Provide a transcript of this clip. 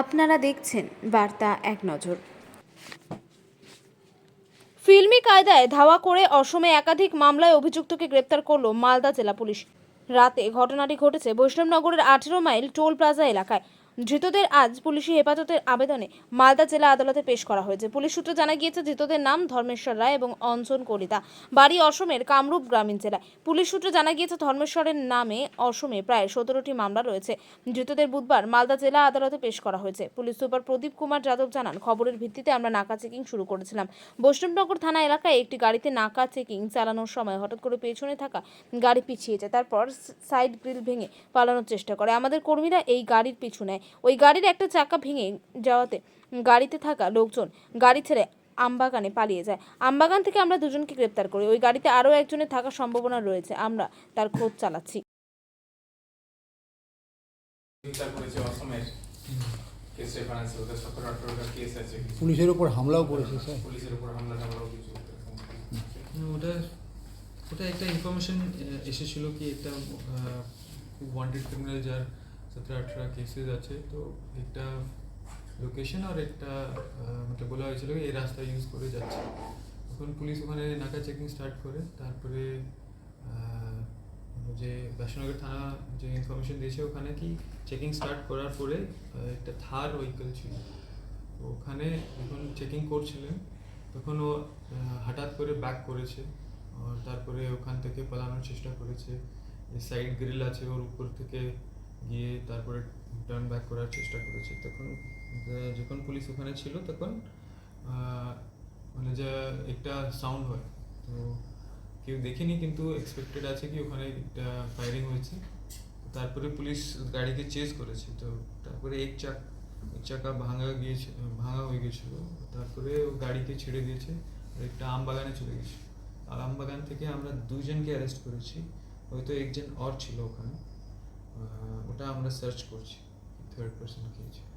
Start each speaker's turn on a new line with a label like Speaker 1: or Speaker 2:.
Speaker 1: আপনারা দেখছেন বার্তা এক নজর।
Speaker 2: ফিল্মি কায়দায় ধাওয়া করে অসমে একাধিক মামলায় অভিযুক্তকে গ্রেপ্তার করল মালদা জেলা পুলিশ। রাতে ঘটনাটি ঘটেছে বৈষ্ণবনগরের আঠেরো মাইল টোল প্লাজা এলাকায়। ধৃতদের আজ পুলিশি হেফাজতের আবেদনে মালদা জেলা আদালতে পেশ করা হয়েছে। পুলিশ সূত্রে জানা গিয়েছে, ধৃতদের নাম ধর্মেশ্বর রায় এবং অঞ্জন কলিতা। বাড়ি অসমের কামরূপ গ্রামীণ জেলায়। পুলিশ সূত্রে জানা গিয়েছে, ধর্মেশ্বরের নামে অসমে প্রায় সতেরোটি মামলা রয়েছে। ধৃতদের বুধবার মালদা জেলা আদালতে পেশ করা হয়েছে। পুলিশ সুপার প্রদীপ কুমার যাদব জানান, খবরের ভিত্তিতে আমরা নাকা চেকিং শুরু করেছিলাম। বৈষ্ণবনগর থানা এলাকায় একটি গাড়িতে নাকা চেকিং চালানোর সময় হঠাৎ করে পেছনে থাকা গাড়ি পিছিয়ে যায়। তারপর সাইড গ্রিল ভেঙে পালানোর চেষ্টা করে। আমাদের কর্মীরা এই গাড়ির পিছু নেয়। ওই গাড়ির একটা চাকা ভেঙে যাওয়াতে গাড়িতে থাকা লোকজন গাড়ি ছেড়ে আমবাগানে পালিয়ে যায়। আমবাগান থেকে আমরা দুজনকে গ্রেপ্তার করি। ওই গাড়িতে আরও একজনের থাকার সম্ভাবনা রয়েছে। আমরা তার খোঁজ চালাচ্ছি।
Speaker 3: পুলিশের ওপর হামলাও করেছে স্যার।
Speaker 4: পুলিশের উপর হামলা টামলাও কিছু
Speaker 5: ওটা ওটা একটা ইনফরমেশন এসেছিল কি একটা ওয়ান্টেড ক্রিমিনাল যার সতেরো আঠেরো কেসেস আছে তো একটা লোকেশন আর একটা মতলব বলা হয়েছিল এই রাস্তা ইউজ করে যাচ্ছে। তখন পুলিশ ওখানে নাকা চেকিং স্টার্ট করে। তারপরে যে বৈষ্ণনগর থানা যে ইনফরমেশন দিয়েছে, ওখানে কি চেকিং স্টার্ট করার পরে একটা থার ভেহিকেল ছিল। ওখানে যখন চেকিং করছিলেন, তখন ও হঠাৎ করে ব্যাক করেছে। তারপরে ওখান থেকে পালানোর চেষ্টা করেছে। সাইড গ্রিল আছে, ওর উপর থেকে গিয়ে তারপরে টার্ন ব্যাক করার চেষ্টা করেছে। তখন যখন পুলিশ ওখানে ছিল তখন মানে যে একটা সাউন্ড হয়। তো কেউ দেখেনি কিন্তু এক্সপেক্টেড আছে কি ওখানে একটা ফায়ারিং হয়েছে। তারপরে পুলিশ গাড়িকে চেজ করেছে। তো তারপরে এক চাক, এক চাকা ভাঙা গিয়েছে, ভাঙা হয়ে গেছিল তারপরে ও গাড়িকে ছেড়ে দিয়েছে একটা আম বাগানে চলে গেছে আর আম বাগান থেকে আমরা দুজনকে অ্যারেস্ট করেছি। হয়তো একজন অর ছিল ওখানে। ওটা আমরা সার্চ করছি থার্ড পার্সন কে। আছে